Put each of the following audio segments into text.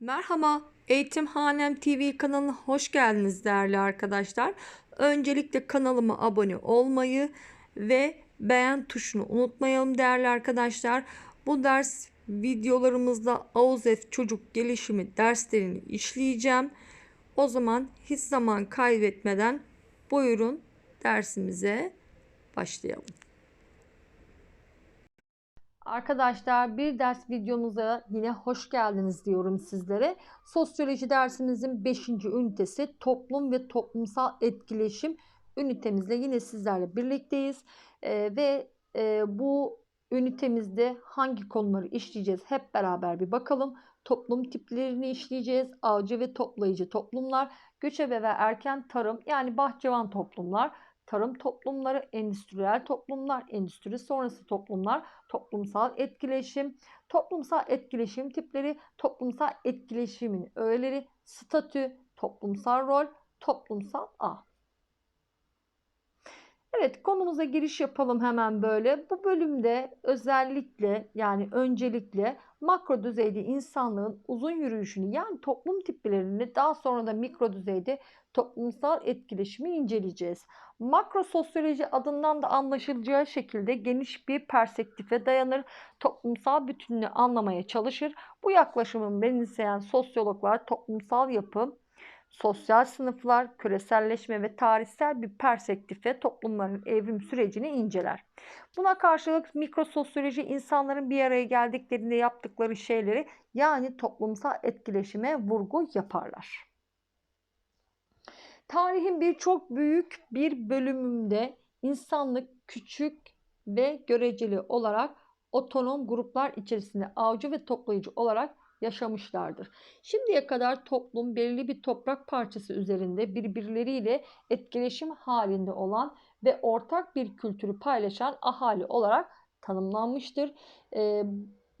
Merhaba, Eğitimhanem TV kanalına hoş geldiniz değerli arkadaşlar. Öncelikle kanalıma abone olmayı ve beğen tuşunu unutmayalım değerli arkadaşlar. Bu ders videolarımızda AUZEF çocuk gelişimi derslerini işleyeceğim. O zaman hiç zaman kaybetmeden buyurun dersimize başlayalım. Arkadaşlar bir ders videomuza yine hoş geldiniz diyorum sizlere. Sosyoloji dersimizin 5. ünitesi toplum ve toplumsal etkileşim ünitemizle yine sizlerle birlikteyiz. Ee, ve e, bu ünitemizde hangi konuları işleyeceğiz hep beraber bir bakalım. Toplum tiplerini işleyeceğiz. Avcı ve toplayıcı toplumlar, göçebe ve erken tarım yani bahçıvan toplumlar, tarım toplumları, endüstriyel toplumlar, endüstri sonrası toplumlar, toplumsal etkileşim, toplumsal etkileşim tipleri, toplumsal etkileşimin öğeleri, statü, toplumsal rol, toplumsal ağ. Evet konumuza giriş yapalım hemen böyle. Bu bölümde özellikle yani öncelikle makro düzeyde insanlığın uzun yürüyüşünü yani toplum tiplerini daha sonra da mikro düzeyde toplumsal etkileşimi inceleyeceğiz. Makro sosyoloji adından da anlaşılacağı şekilde geniş bir perspektife dayanır, toplumsal bütünlüğü anlamaya çalışır. Bu yaklaşımın benimseyen sosyologlar toplumsal yapı, sosyal sınıflar, küreselleşme ve tarihsel bir perspektife toplumların evrim sürecini inceler. Buna karşılık mikrososyoloji insanların bir araya geldiklerinde yaptıkları şeyleri yani toplumsal etkileşime vurgu yaparlar. Tarihin birçok büyük bir bölümünde insanlık küçük ve göreceli olarak otonom gruplar içerisinde avcı ve toplayıcı olarak yaşamışlardır. Şimdiye kadar toplum belirli bir toprak parçası üzerinde birbirleriyle etkileşim halinde olan ve ortak bir kültürü paylaşan ahali olarak tanımlanmıştır. E,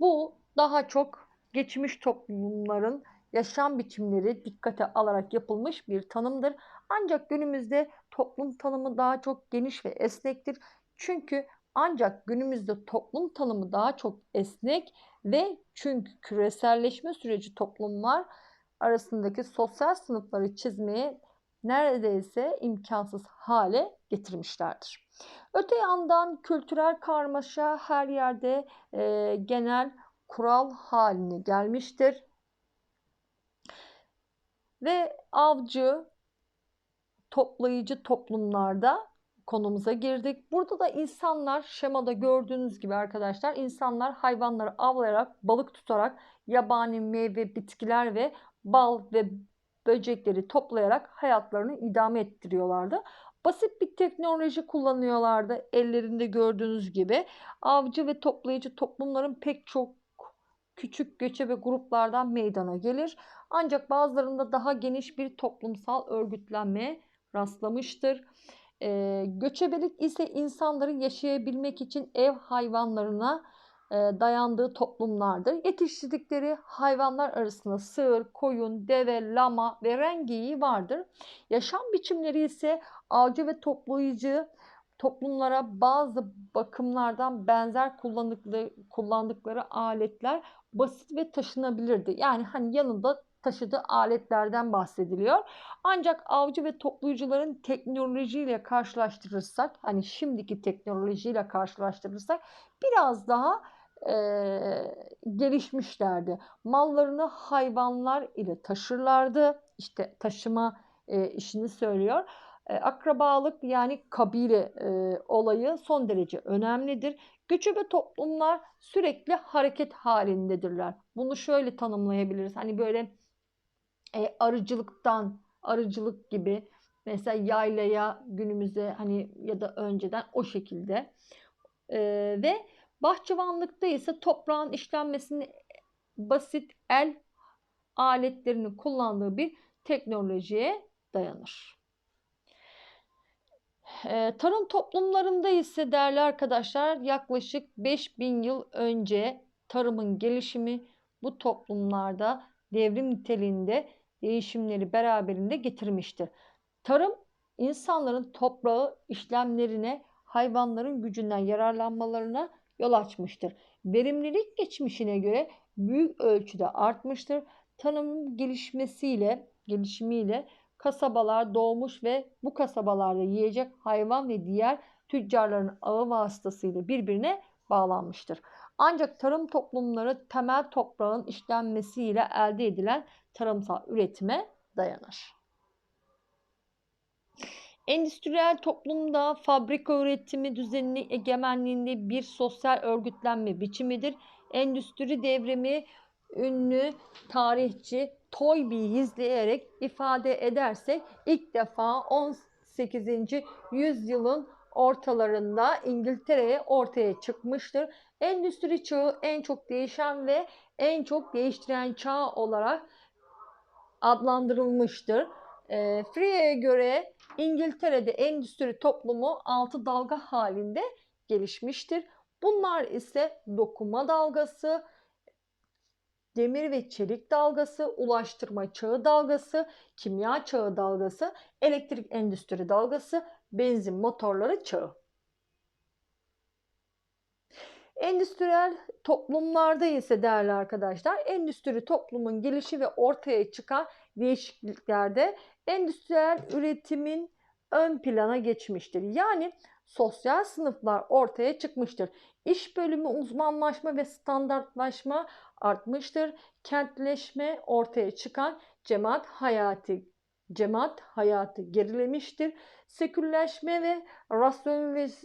bu daha çok geçmiş toplumların yaşam biçimleri dikkate alarak yapılmış bir tanımdır. Ancak günümüzde toplum tanımı daha çok geniş ve esnektir. Çünkü ancak günümüzde toplum tanımı daha çok esnek ve çünkü küreselleşme süreci toplumlar arasındaki sosyal sınıfları çizmeye neredeyse imkansız hale getirmişlerdir. Öte yandan kültürel karmaşa her yerde e, genel kural haline gelmiştir. Ve avcı, toplayıcı toplumlarda konumuza girdik. Burada da insanlar şemada gördüğünüz gibi arkadaşlar insanlar hayvanları avlayarak, balık tutarak, yabani meyve, bitkiler ve bal ve böcekleri toplayarak hayatlarını idame ettiriyorlardı. Basit bir teknoloji kullanıyorlardı ellerinde gördüğünüz gibi. Avcı ve toplayıcı toplumların pek çok küçük göçebe gruplardan meydana gelir. Ancak bazılarında daha geniş bir toplumsal örgütlenmeye rastlamıştır. E, göçebelik ise insanların yaşayabilmek için ev hayvanlarına e, dayandığı toplumlardır. Yetiştirdikleri hayvanlar arasında sığır, koyun, deve, lama ve rengeyi vardır. Yaşam biçimleri ise avcı ve toplayıcı toplumlara bazı bakımlardan benzer kullandıkları, kullandıkları aletler basit ve taşınabilirdi. Yani hani yanında taşıdığı aletlerden bahsediliyor. Ancak avcı ve toplayıcıların teknolojiyle karşılaştırırsak, hani şimdiki teknolojiyle karşılaştırırsak biraz daha e, gelişmişlerdi. Mallarını hayvanlar ile taşırlardı. İşte taşıma e, işini söylüyor. E, akrabalık yani kabile e, olayı son derece önemlidir. Göçebe toplumlar sürekli hareket halindedirler. Bunu şöyle tanımlayabiliriz. Hani böyle e, arıcılıktan arıcılık gibi mesela yaylaya günümüzde hani ya da önceden o şekilde e, ve bahçıvanlıkta ise toprağın işlenmesini basit el aletlerini kullandığı bir teknolojiye dayanır. E, tarım toplumlarında ise değerli arkadaşlar yaklaşık 5000 yıl önce tarımın gelişimi bu toplumlarda devrim niteliğinde değişimleri beraberinde getirmiştir. Tarım insanların toprağı işlemlerine, hayvanların gücünden yararlanmalarına yol açmıştır. Verimlilik geçmişine göre büyük ölçüde artmıştır. Tarımın gelişmesiyle, gelişimiyle kasabalar doğmuş ve bu kasabalarda yiyecek hayvan ve diğer tüccarların ağı vasıtasıyla birbirine bağlanmıştır. Ancak tarım toplumları temel toprağın işlenmesiyle elde edilen tarımsal üretime dayanır. Endüstriyel toplumda fabrika üretimi düzenini egemenliğinde bir sosyal örgütlenme biçimidir. Endüstri devrimi ünlü tarihçi Toynbee'yi izleyerek ifade edersek ilk defa 18. yüzyılın ortalarında İngiltere'ye ortaya çıkmıştır. Endüstri çağı en çok değişen ve en çok değiştiren çağ olarak adlandırılmıştır. E, Free'ye göre İngiltere'de endüstri toplumu altı dalga halinde gelişmiştir. Bunlar ise dokuma dalgası, demir ve çelik dalgası, ulaştırma çağı dalgası, kimya çağı dalgası, elektrik endüstri dalgası, benzin motorları çağı. Endüstriyel toplumlarda ise değerli arkadaşlar, endüstri toplumun gelişi ve ortaya çıkan değişikliklerde endüstriyel üretimin ön plana geçmiştir. Yani sosyal sınıflar ortaya çıkmıştır. İş bölümü uzmanlaşma ve standartlaşma artmıştır. Kentleşme ortaya çıkan cemaat hayatı cemaat hayatı gerilemiştir. Sekülleşme ve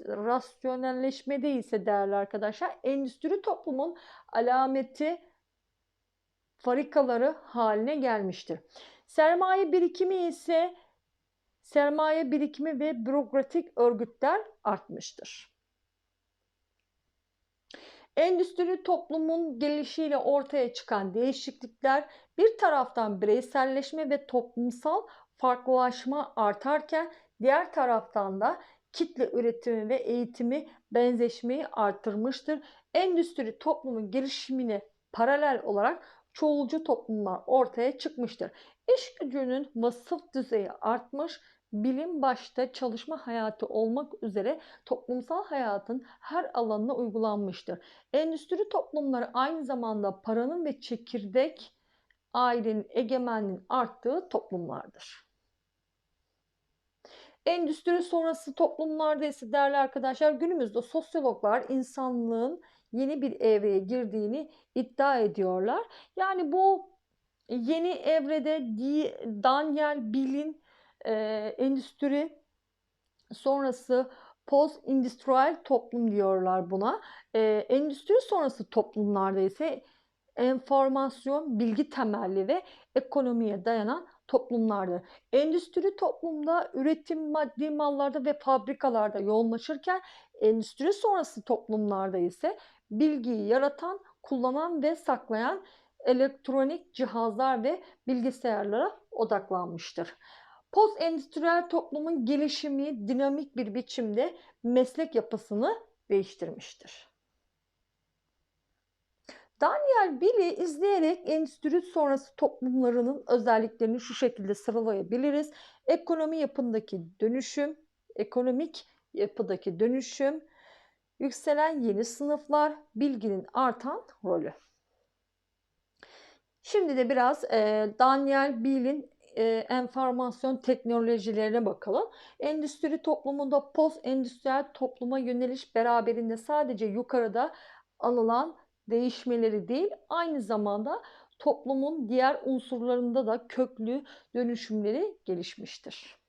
rasyonelleşmede ise değerli arkadaşlar endüstri toplumun alameti farikaları haline gelmiştir. Sermaye birikimi ise sermaye birikimi ve bürokratik örgütler artmıştır. Endüstri toplumun gelişiyle ortaya çıkan değişiklikler bir taraftan bireyselleşme ve toplumsal farklılaşma artarken diğer taraftan da kitle üretimi ve eğitimi benzeşmeyi artırmıştır. Endüstri toplumun gelişimine paralel olarak çoğulcu toplumlar ortaya çıkmıştır. İş gücünün vasıf düzeyi artmış, bilim başta çalışma hayatı olmak üzere toplumsal hayatın her alanına uygulanmıştır. Endüstri toplumları aynı zamanda paranın ve çekirdek ailenin egemenliğinin arttığı toplumlardır. Endüstri sonrası toplumlarda ise değerli arkadaşlar günümüzde sosyologlar insanlığın yeni bir evreye girdiğini iddia ediyorlar. Yani bu yeni evrede Daniel Bill'in e, endüstri sonrası post endüstriyel toplum diyorlar buna. E, endüstri sonrası toplumlarda ise enformasyon, bilgi temelli ve ekonomiye dayanan toplumlardır. Endüstri toplumda üretim maddi mallarda ve fabrikalarda yoğunlaşırken endüstri sonrası toplumlarda ise bilgiyi yaratan, kullanan ve saklayan elektronik cihazlar ve bilgisayarlara odaklanmıştır. Post endüstriyel toplumun gelişimi dinamik bir biçimde meslek yapısını değiştirmiştir. Daniel Bill'i izleyerek endüstri sonrası toplumlarının özelliklerini şu şekilde sıralayabiliriz. Ekonomi yapındaki dönüşüm, ekonomik yapıdaki dönüşüm, yükselen yeni sınıflar, bilginin artan rolü. Şimdi de biraz e, Daniel Bill'in e, enformasyon teknolojilerine bakalım. Endüstri toplumunda post endüstriyel topluma yöneliş beraberinde sadece yukarıda anılan değişmeleri değil aynı zamanda toplumun diğer unsurlarında da köklü dönüşümleri gelişmiştir.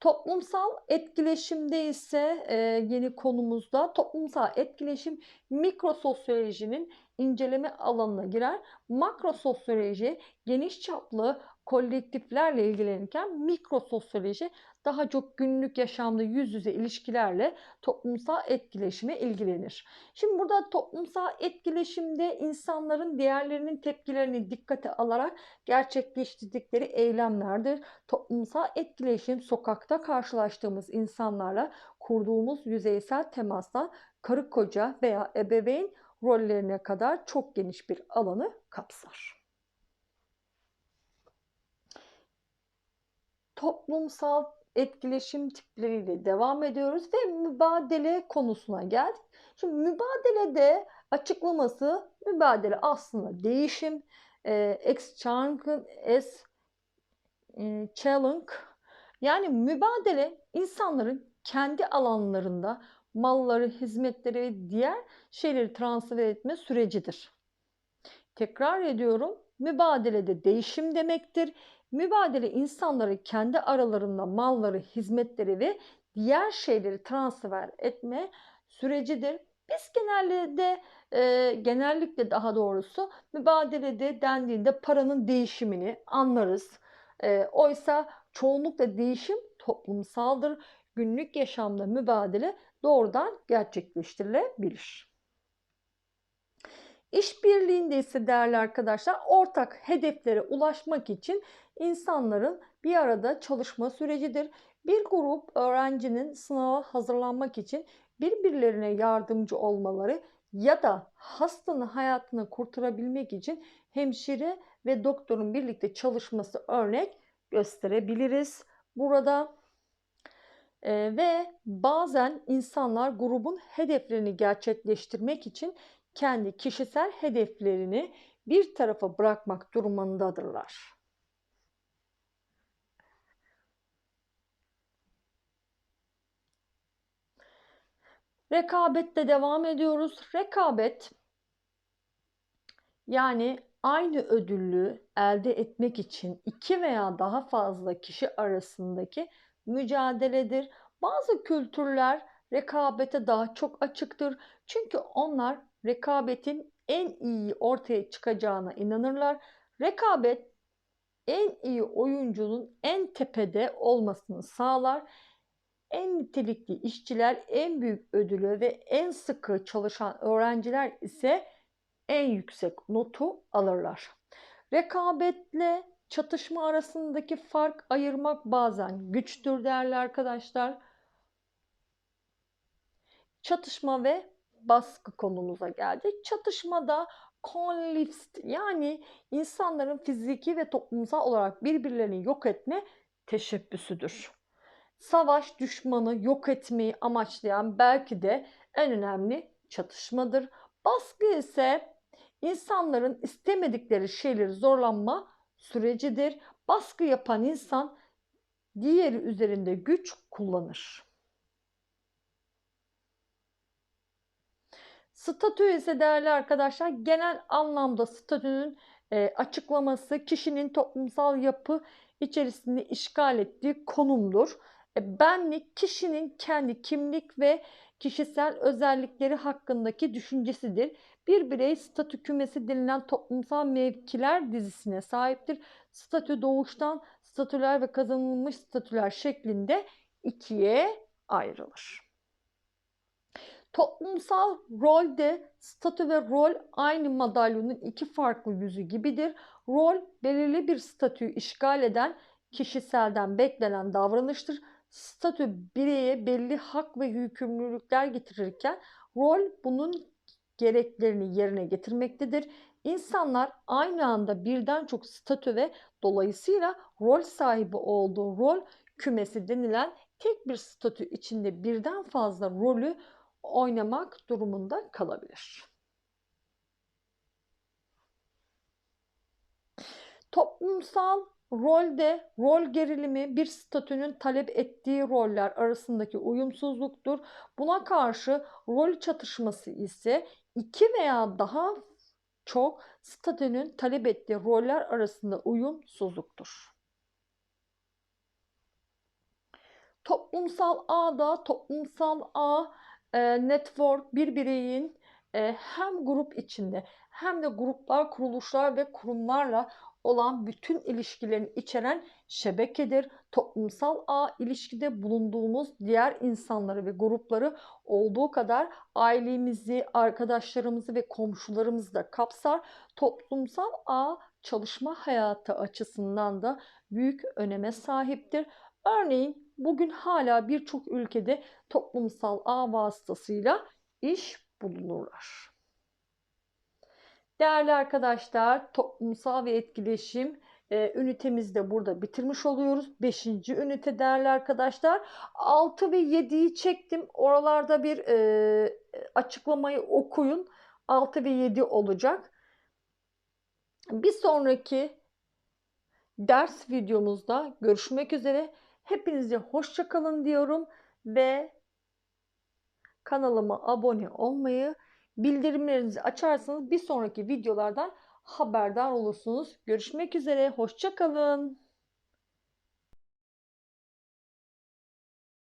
Toplumsal etkileşimde ise e, yeni konumuzda toplumsal etkileşim mikrososyolojinin inceleme alanına girer. Makrososyoloji geniş çaplı kolektiflerle ilgilenirken mikrososyoloji daha çok günlük yaşamda yüz yüze ilişkilerle toplumsal etkileşime ilgilenir. Şimdi burada toplumsal etkileşimde insanların diğerlerinin tepkilerini dikkate alarak gerçekleştirdikleri eylemlerdir. Toplumsal etkileşim sokakta karşılaştığımız insanlarla kurduğumuz yüzeysel temasla karı koca veya ebeveyn rollerine kadar çok geniş bir alanı kapsar. Toplumsal etkileşim tipleriyle devam ediyoruz ve mübadele konusuna geldik. Şimdi mübadelede açıklaması mübadele aslında değişim, e, exchange es e, challenge yani mübadele insanların kendi alanlarında malları, hizmetleri ve diğer şeyleri transfer etme sürecidir. Tekrar ediyorum. Mübadelede değişim demektir. Mübadele insanları kendi aralarında malları, hizmetleri ve diğer şeyleri transfer etme sürecidir. Biz genelde e, genellikle daha doğrusu mübadelede dendiğinde paranın değişimini anlarız. E, oysa çoğunlukla değişim toplumsaldır. Günlük yaşamda mübadele doğrudan gerçekleştirilebilir. İşbirliğinde ise değerli arkadaşlar ortak hedeflere ulaşmak için insanların bir arada çalışma sürecidir. Bir grup öğrencinin sınava hazırlanmak için birbirlerine yardımcı olmaları ya da hastanın hayatını kurtarabilmek için hemşire ve doktorun birlikte çalışması örnek gösterebiliriz. Burada e, ve bazen insanlar grubun hedeflerini gerçekleştirmek için kendi kişisel hedeflerini bir tarafa bırakmak durumundadırlar. Rekabette devam ediyoruz. Rekabet yani aynı ödüllü elde etmek için iki veya daha fazla kişi arasındaki mücadeledir. Bazı kültürler rekabete daha çok açıktır. Çünkü onlar rekabetin en iyi ortaya çıkacağına inanırlar. Rekabet en iyi oyuncunun en tepede olmasını sağlar. En nitelikli işçiler en büyük ödülü ve en sıkı çalışan öğrenciler ise en yüksek notu alırlar. Rekabetle çatışma arasındaki fark ayırmak bazen güçtür değerli arkadaşlar. Çatışma ve baskı konumuza geldi. Çatışmada konflikt yani insanların fiziki ve toplumsal olarak birbirlerini yok etme teşebbüsüdür. Savaş düşmanı yok etmeyi amaçlayan belki de en önemli çatışmadır. Baskı ise insanların istemedikleri şeyleri zorlanma sürecidir. Baskı yapan insan diğeri üzerinde güç kullanır. Statü ise değerli arkadaşlar genel anlamda statünün e, açıklaması kişinin toplumsal yapı içerisinde işgal ettiği konumdur. E, benlik kişinin kendi kimlik ve kişisel özellikleri hakkındaki düşüncesidir. Bir birey statü kümesi denilen toplumsal mevkiler dizisine sahiptir. Statü doğuştan statüler ve kazanılmış statüler şeklinde ikiye ayrılır. Toplumsal rolde statü ve rol aynı madalyonun iki farklı yüzü gibidir. Rol belirli bir statüyü işgal eden kişiselden beklenen davranıştır. Statü bireye belli hak ve yükümlülükler getirirken rol bunun gereklerini yerine getirmektedir. İnsanlar aynı anda birden çok statü ve dolayısıyla rol sahibi olduğu rol kümesi denilen tek bir statü içinde birden fazla rolü oynamak durumunda kalabilir. Toplumsal rolde rol gerilimi bir statünün talep ettiği roller arasındaki uyumsuzluktur. Buna karşı rol çatışması ise iki veya daha çok statünün talep ettiği roller arasında uyumsuzluktur. Toplumsal ağda toplumsal ağ e, network bir bireyin e, hem grup içinde hem de gruplar, kuruluşlar ve kurumlarla olan bütün ilişkilerini içeren şebekedir. Toplumsal ağ ilişkide bulunduğumuz diğer insanları ve grupları olduğu kadar ailemizi, arkadaşlarımızı ve komşularımızı da kapsar. Toplumsal ağ çalışma hayatı açısından da büyük öneme sahiptir. Örneğin bugün hala birçok ülkede toplumsal ağ vasıtasıyla iş bulunurlar. Değerli arkadaşlar, toplumsal ve etkileşim e, ünitemizi de burada bitirmiş oluyoruz. Beşinci ünite değerli arkadaşlar. 6 ve 7'yi çektim. Oralarda bir e, açıklamayı okuyun. 6 ve 7 olacak. Bir sonraki ders videomuzda görüşmek üzere. Hepinize hoşça kalın diyorum ve kanalıma abone olmayı, bildirimlerinizi açarsanız bir sonraki videolardan haberdar olursunuz. Görüşmek üzere, hoşça kalın.